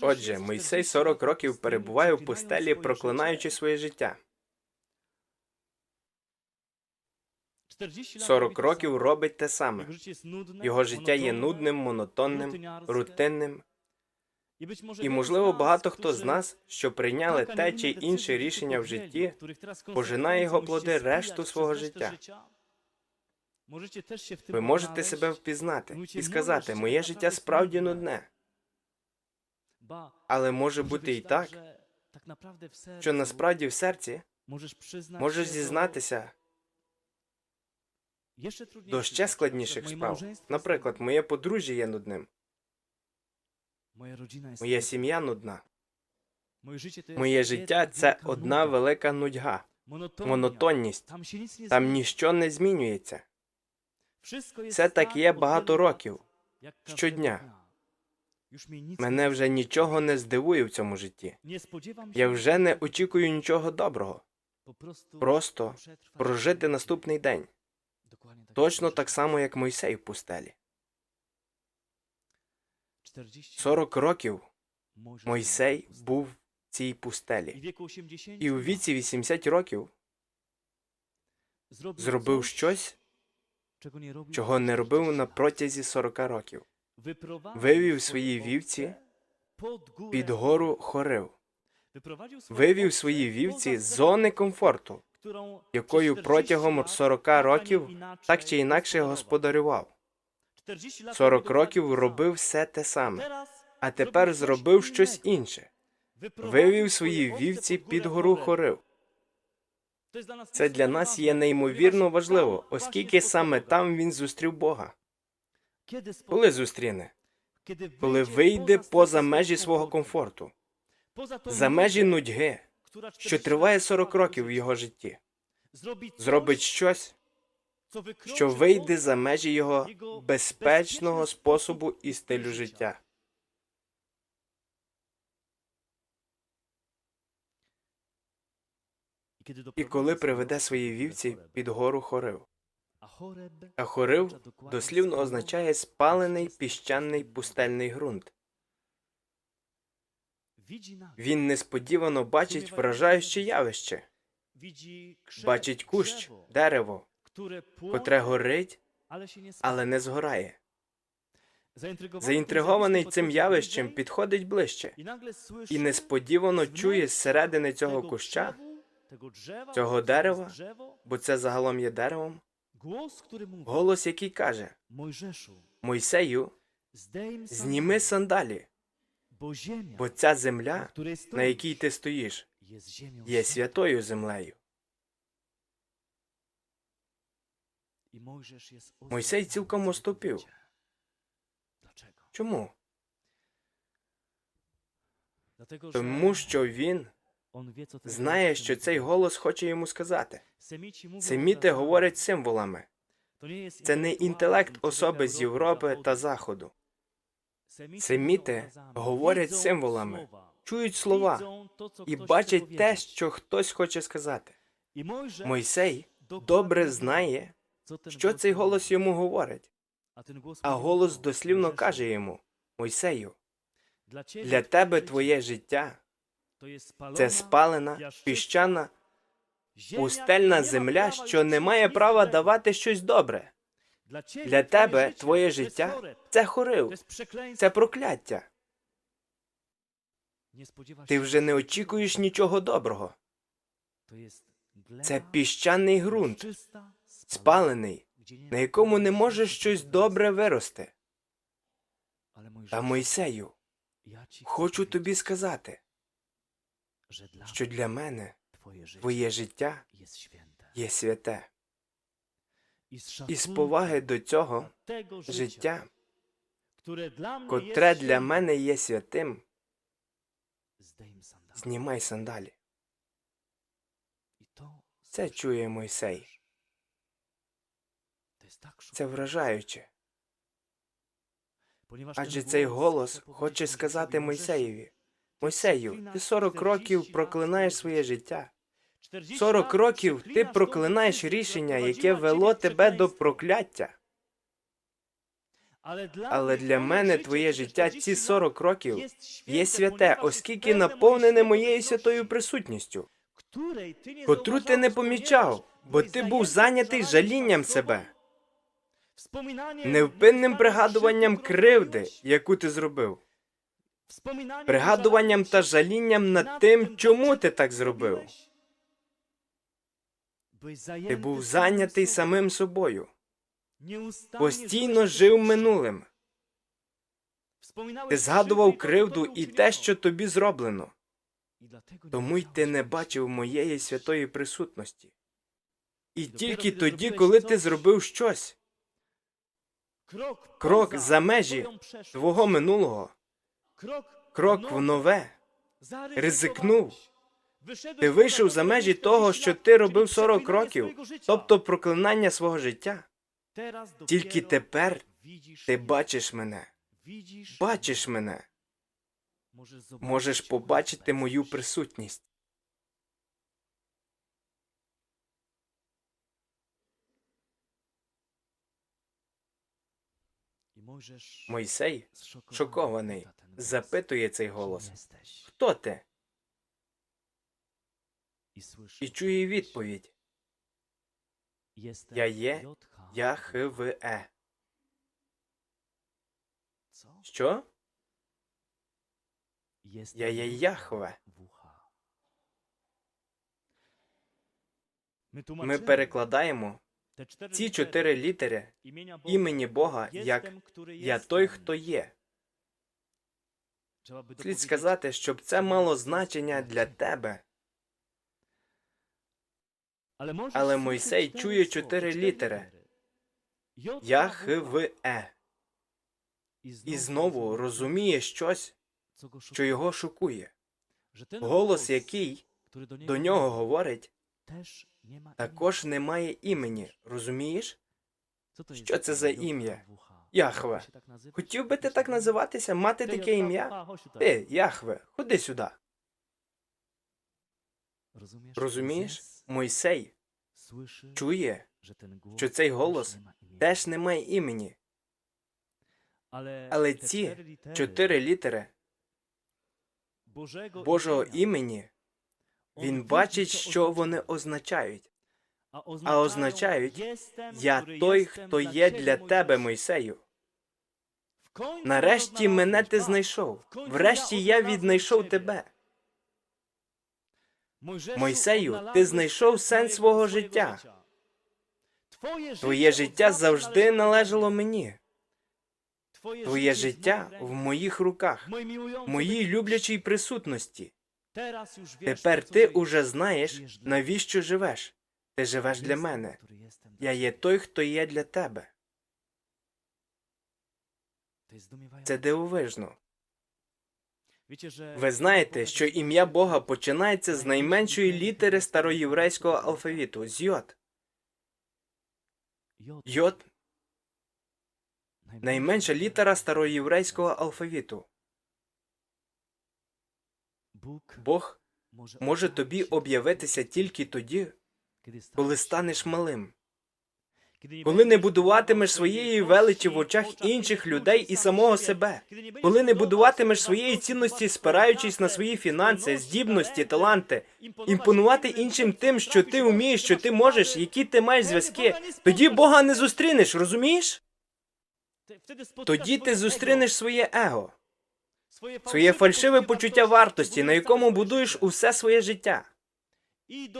Отже, Мойсей 40 років перебуває в пустелі, проклинаючи своє життя. 40 років робить те саме. Його життя є нудним, монотонним, рутинним. І, можливо, багато хто з нас, що прийняли те чи інше рішення в житті, пожинає його плоди решту свого життя. Ви можете себе впізнати і сказати, моє життя справді нудне. Але може бути і так, що насправді в серці можеш зізнатися до ще складніших справ. Наприклад, моє подружжя є нудним, моя сім'я нудна. Моє життя це одна велика нудьга, монотонність. Там ніщо не змінюється. Це так є багато років. щодня. Мене вже нічого не здивує в цьому житті. Я вже не очікую нічого доброго. Просто прожити наступний день. Точно так само, як Мойсей в пустелі. 40 років Мойсей був в цій пустелі. І у віці 80 років зробив щось, чого не робив на протязі 40 років. Вивів свої вівці Під гору хорив. Вивів свої вівці з зони комфорту, якою протягом 40 років так чи інакше господарював. 40 років робив все те саме, а тепер зробив щось інше. Вивів свої вівці під гору хорив. Це для нас є неймовірно важливо, оскільки саме там він зустрів Бога. Коли зустріне? Коли вийде поза межі свого комфорту, за межі нудьги, що триває 40 років в його житті, зробить щось, що вийде за межі його безпечного способу і стилю життя. І коли приведе свої вівці під гору хорив. Хорив дослівно означає спалений піщаний пустельний ґрунт. Він несподівано бачить вражаюче явище, бачить кущ, дерево, котре горить, але не згорає. Заінтригований цим явищем підходить ближче і несподівано чує зсередини цього куща, цього дерева, бо це загалом є деревом, голос, який каже: Мойсею, зніми сандалі, бо ця земля, на якій ти стоїш, є святою землею. Мойсей цілком оступів. Чому? Тому що він знає, що цей голос хоче йому сказати. Семіти говорять символами. Це не інтелект особи з Європи та Заходу. Семіти говорять символами, чують слова і бачать те, що хтось хоче сказати. Мойсей добре знає, що цей голос йому говорить, а голос дослівно каже йому: Мойсею, для тебе твоє життя це спалена, піщана, пустельна земля, що не має права давати щось добре. Для тебе твоє життя це хорив, це прокляття. Ти вже не очікуєш нічого доброго. Це піщаний ґрунт, спалений, на якому не може щось добре вирости. Та Мойсею, хочу тобі сказати, що для мене твоє життя є святе. І з поваги до цього життя, котре для мене є святим, знімай сандалі. Це чує Мойсей. Це вражаюче. Адже цей голос хоче сказати Мойсеєві. Мойсею, ти 40 років проклинаєш своє життя. 40 років ти проклинаєш рішення, яке вело тебе до прокляття. Але для мене твоє життя ці 40 років є святе, оскільки наповнене моєю святою присутністю, котру ти не помічав, бо ти був зайнятий жалінням себе, невпинним пригадуванням кривди, яку ти зробив, пригадуванням та жалінням над тим, чому ти так зробив. Ти був зайнятий самим собою, постійно жив минулим. Ти згадував кривду і те, що тобі зроблено. Тому й ти не бачив моєї святої присутності. І тільки тоді, коли ти зробив щось, крок за межі твого минулого, крок в нове, ризикнув. Ти вийшов за межі того, що ти робив 40 років, тобто проклинання свого життя. Тільки тепер ти бачиш мене, бачиш мене, можеш побачити мою присутність. Мойсей, шокований, запитує цей голос: Хто ти? І чує відповідь: Я є Яхве. Що? Я є Яхве. Ми перекладаємо ці чотири літери імені Бога як Я той, хто є. Слід сказати, щоб це мало значення для тебе. Але Мойсей чує чотири літери. Яхве. І знову розуміє щось, що його шокує. Голос, який до нього говорить, також не має імені. Розумієш? Що це за ім'я? Яхве. Хотів би ти так називатися, мати таке ім'я? Ти, Яхве, ходи сюди. Розумієш? Мойсей чує, що цей голос теж не має імені, але ці чотири літери Божого імені він бачить, що вони означають. а означають Я той, хто є для тебе, Мойсею. Нарешті мене ти знайшов. Врешті я віднайшов тебе. Мойсею, ти знайшов сенс свого життя. Твоє життя завжди належало мені. Твоє життя в моїх руках, моїй люблячій присутності. Тепер ти уже знаєш, навіщо живеш. Ти живеш для мене. Я є той, хто є для тебе. Це дивовижно. Ви знаєте, що ім'я Бога починається з найменшої літери староєврейського алфавіту з йод. Йод найменша літера староєврейського алфавіту. Бог може тобі об'явитися тільки тоді, коли станеш малим, коли не будуватимеш своєї величі в очах інших людей і самого себе, коли не будуватимеш своєї цінності, спираючись на свої фінанси, здібності, таланти, імпонувати іншим тим, що ти вмієш, що ти можеш, які ти маєш зв'язки, тоді Бога не зустрінеш, розумієш? Тоді ти зустрінеш своє его, своє фальшиве почуття вартості, на якому будуєш усе своє життя.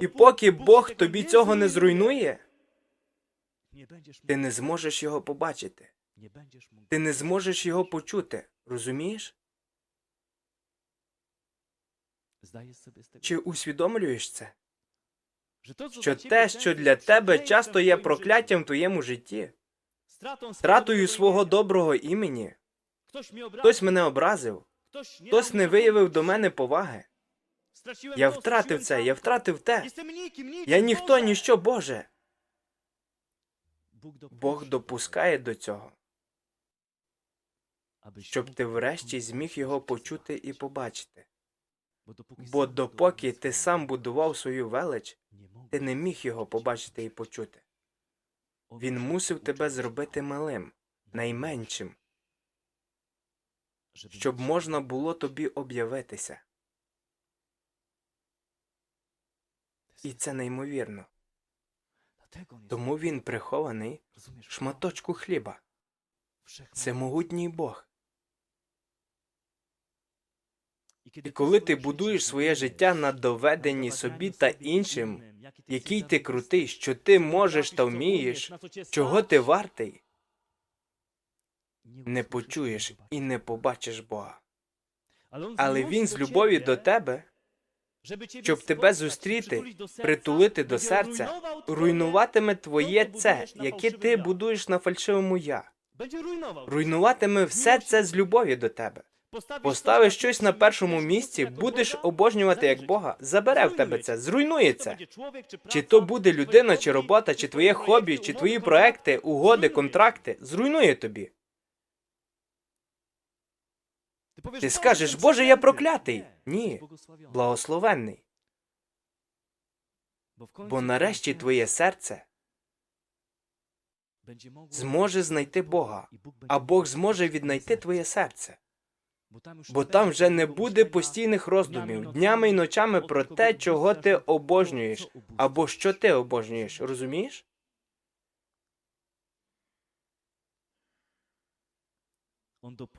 І поки Бог тобі цього не зруйнує, ти не зможеш його побачити, ти не зможеш його почути, розумієш? Чи усвідомлюєш це? Що те, що для тебе часто є прокляттям в твоєму житті, стратою свого доброго імені, хтось мене образив, хтось не виявив до мене поваги. Я втратив це, я втратив те. Я ніхто, ніщо Боже. Бог допускає до цього, щоб ти врешті зміг його почути і побачити. Бо допоки ти сам будував свою велич, ти не міг його побачити і почути. Він мусив тебе зробити малим, найменшим, щоб можна було тобі об'явитися. І це неймовірно. Тому він прихований шматочку хліба. Це могутній Бог. І коли ти будуєш своє життя на доведенні собі та іншим, який ти крутий, що ти можеш та вмієш, чого ти вартий, не почуєш і не побачиш Бога. Але він з любові до тебе, щоб тебе зустріти, притулити до серця, руйнуватиме твоє це, яке ти будуєш на фальшивому я. Руйнуватиме все це з любові до тебе. Поставиш щось на першому місці, будеш обожнювати як Бога, забере в тебе це, зруйнує це. Чи то буде людина, чи робота, чи твоє хобі, чи твої проекти, угоди, контракти, зруйнує тобі. Ти скажеш, Боже, я проклятий. Ні, благословенний. Бо нарешті твоє серце зможе знайти Бога, а Бог зможе віднайти твоє серце. Бо там вже не буде постійних роздумів днями й ночами про те, чого ти обожнюєш, або що ти обожнюєш, розумієш?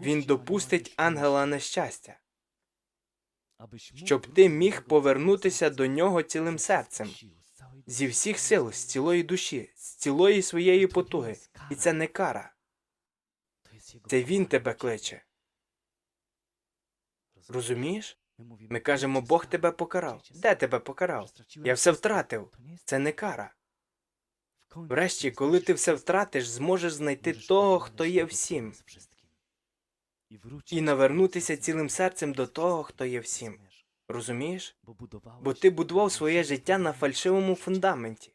Він допустить ангела нещастя, щоб ти міг повернутися до нього цілим серцем, зі всіх сил, з цілої душі, з цілої своєї потуги. І це не кара. Це він тебе кличе. Розумієш? Ми кажемо, Бог тебе покарав. Де тебе покарав? Я все втратив. Це не кара. Врешті, коли ти все втратиш, зможеш знайти того, хто є всім, і навернутися цілим серцем до того, хто є всім. Розумієш? Бо ти будував своє життя на фальшивому фундаменті.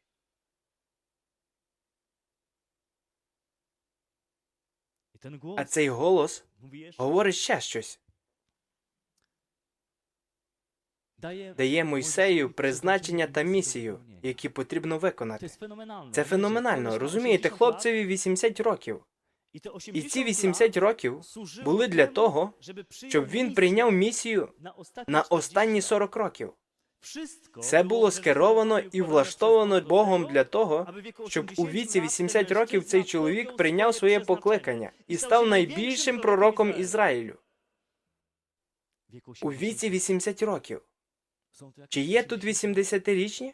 А цей голос говорить ще щось. Дає Мойсею призначення та місію, які потрібно виконати. Це феноменально. Розумієте, хлопцеві 80 років. І ці 80 років були для того, щоб він прийняв місію на останні 40 років. Це було скеровано і влаштовано Богом для того, щоб у віці 80 років цей чоловік прийняв своє покликання і став найбільшим пророком Ізраїлю. У віці 80 років. Чи є тут 80-річні,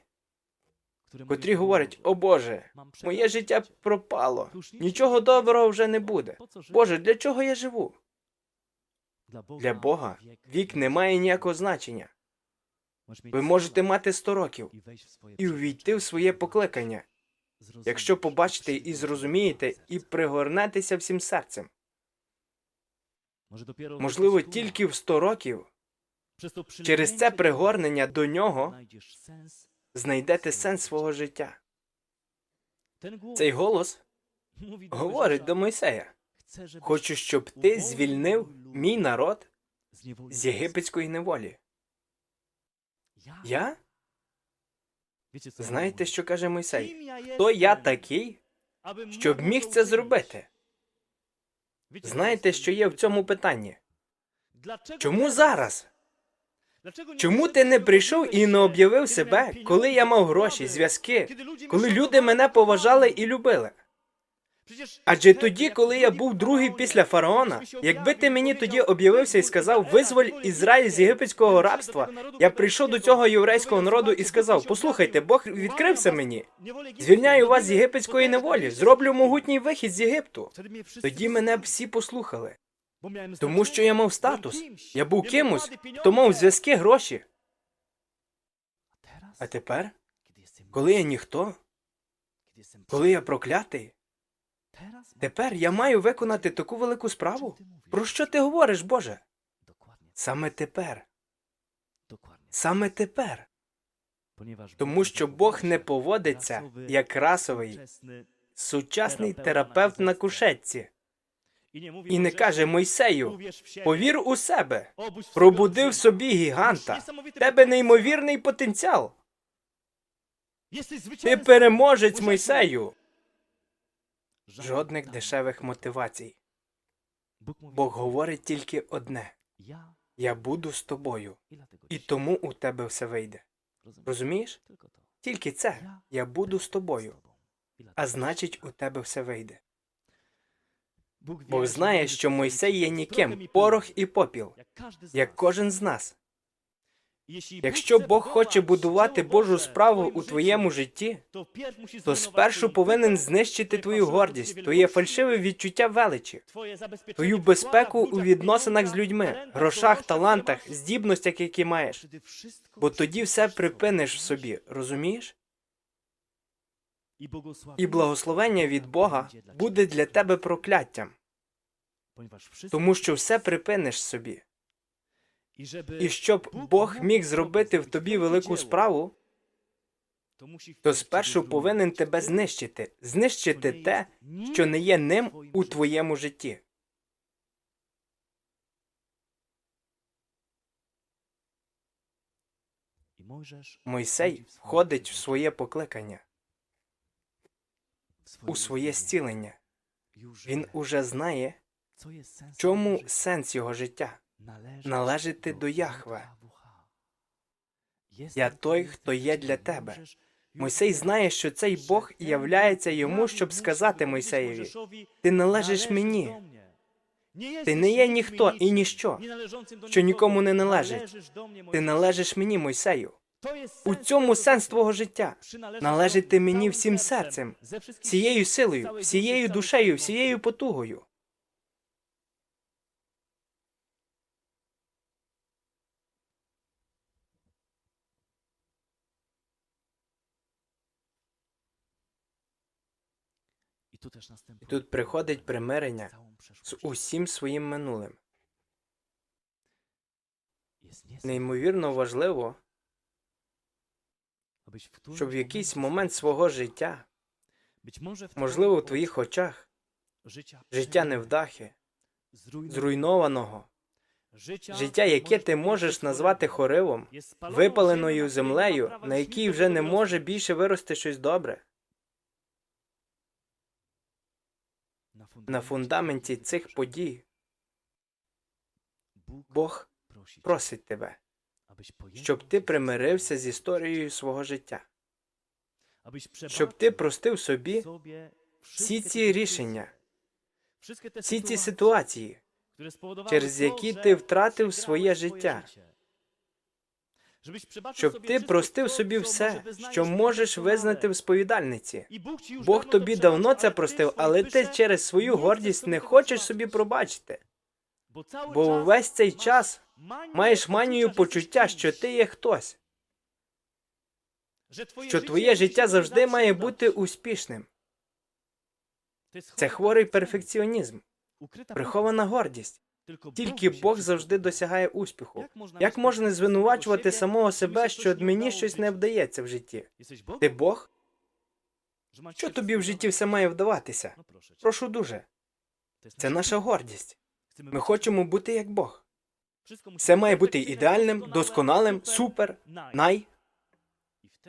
котрі говорять: О Боже, моє життя пропало, нічого доброго вже не буде. Боже, для чого я живу? Для Бога вік не має ніякого значення. Ви можете мати 100 років і увійти в своє покликання, якщо побачите і зрозумієте, і пригорнетеся всім серцем. Можливо, тільки в 100 років через це пригорнення до нього знайдете сенс свого життя. Цей голос говорить до Мойсея: Хочу, щоб ти звільнив мій народ з єгипетської неволі. Я? Знаєте, що каже Мойсей? Хто я такий, щоб міг це зробити? Знаєте, що є в цьому питанні? Чому зараз? Чому ти не прийшов і не об'явив себе, коли я мав гроші, зв'язки, коли люди мене поважали і любили? Адже тоді, коли я був другий після фараона, якби ти мені тоді об'явився і сказав визволь Ізраїль з єгипетського рабства, я прийшов до цього єврейського народу і сказав: Послухайте, Бог відкрився мені. Звільняю вас з єгипетської неволі, зроблю могутній вихід з Єгипту. Тоді мене б всі послухали. Тому що я мав статус, я був кимось, хто мав зв'язки, гроші. А тепер, коли я ніхто, коли я проклятий, тепер я маю виконати таку велику справу. Про що ти говориш, Боже? Саме тепер, саме тепер. Тому що Бог не поводиться як расовий, сучасний терапевт на кушетці. І не каже Мойсею, повір у себе, пробуди в собі гіганта, тебе неймовірний потенціал. Ти переможець Мойсею. жодних дешевих мотивацій. Бог говорить тільки одне: Я буду з тобою, і тому у тебе все вийде. Розумієш? Тільки це. Я буду з тобою, а значить, у тебе все вийде. Бог знає, що Мойсей є ніким, порох і попіл, як кожен з нас. Якщо Бог хоче будувати Божу справу у твоєму житті, то спершу повинен знищити твою гордість, твоє фальшиве відчуття величі, твою безпеку у відносинах з людьми, грошах, талантах, здібностях, які маєш. Бо тоді все припиниш в собі, розумієш? І благословення від Бога буде для тебе прокляттям, тому що все припиниш собі. І щоб Бог міг зробити в тобі велику справу, то спершу повинен тебе знищити, знищити те, що не є ним у твоєму житті. Мойсей входить в своє покликання, у своє зцілення. Він уже знає, чому сенс його життя належати до Яхве. Я той, хто є для тебе. Мойсей знає, що цей Бог являється йому, щоб сказати Мойсеєві: Ти належиш мені. Ти не є ніхто і ніщо, що нікому не належить. Ти належиш мені, Мойсею. У цьому сенс твого життя. Належати мені всім серцем, всією силою, всією душею, всією потугою. І тут приходить примирення з усім своїм минулим. Неймовірно важливо, щоб в якийсь момент свого життя, можливо, в твоїх очах, життя невдахи, зруйнованого, життя, яке ти можеш назвати хоривом, випаленою землею, на якій вже не може більше вирости щось добре. На фундаменті цих подій Бог просить тебе, щоб ти примирився з історією свого життя, щоб ти простив собі всі ці рішення, всі ці ситуації, через які ти втратив своє життя, щоб ти простив собі все, що можеш визнати в сповідальниці. Бог тобі давно це простив, але ти через свою гордість не хочеш собі пробачити. Бо увесь цей час маєш манію почуття, що ти є хтось, що твоє життя завжди має бути успішним. Це хворий перфекціонізм, прихована гордість. Тільки Бог завжди досягає успіху. Як можна звинувачувати самого себе, що мені щось не вдається в житті? Ти Бог? Що тобі в житті все має вдаватися? Прошу дуже. Це наша гордість. Ми хочемо бути як Бог. Все має бути ідеальним, досконалим, супер, най.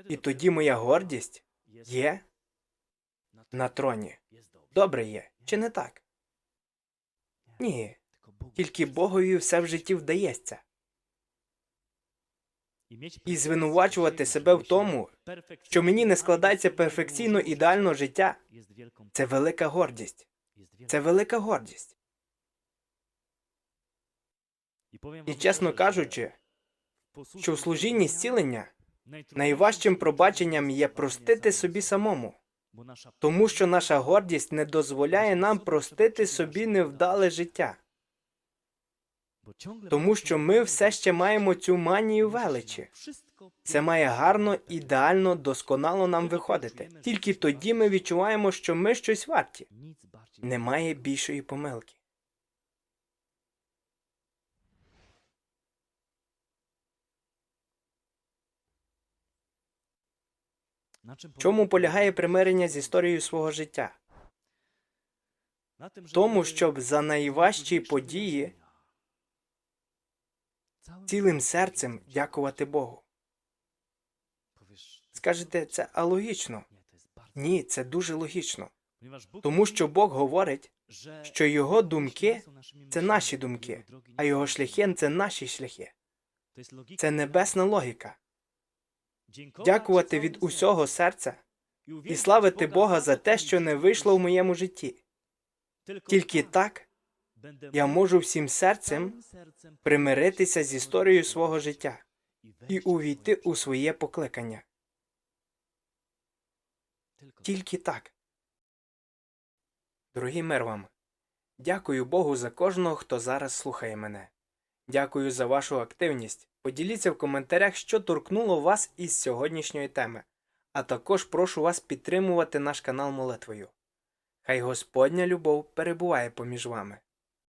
І тоді моя гордість є на троні. Добре є, чи не так? Ні. Тільки Богові все в житті вдається. І звинувачувати себе в тому, що мені не складається перфекційно ідеально життя, це велика гордість. Це велика гордість. І чесно кажучи, що в служінні зцілення найважчим пробаченням є простити собі самому, тому що наша гордість не дозволяє нам простити собі невдале життя. Тому що ми все ще маємо цю манію величі. Це має гарно, ідеально, досконало нам виходити. Тільки тоді ми відчуваємо, що ми щось варті. Немає більшої помилки. Чому полягає примирення з історією свого життя? Тому, щоб за найважчі події цілим серцем дякувати Богу. Скажете, це алогічно? Ні, це дуже логічно. Тому що Бог говорить, що його думки це наші думки, а його шляхи це наші шляхи. Це небесна логіка. Дякувати від усього серця і славити Бога за те, що не вийшло в моєму житті. Тільки так я можу всім серцем примиритися з історією свого життя і увійти у своє покликання. Тільки так. Дорогі мир вам. Дякую Богу за кожного, хто зараз слухає мене. Дякую за вашу активність. Поділіться в коментарях, що торкнуло вас із сьогоднішньої теми, а також прошу вас підтримувати наш канал молитвою. Хай Господня любов перебуває поміж вами.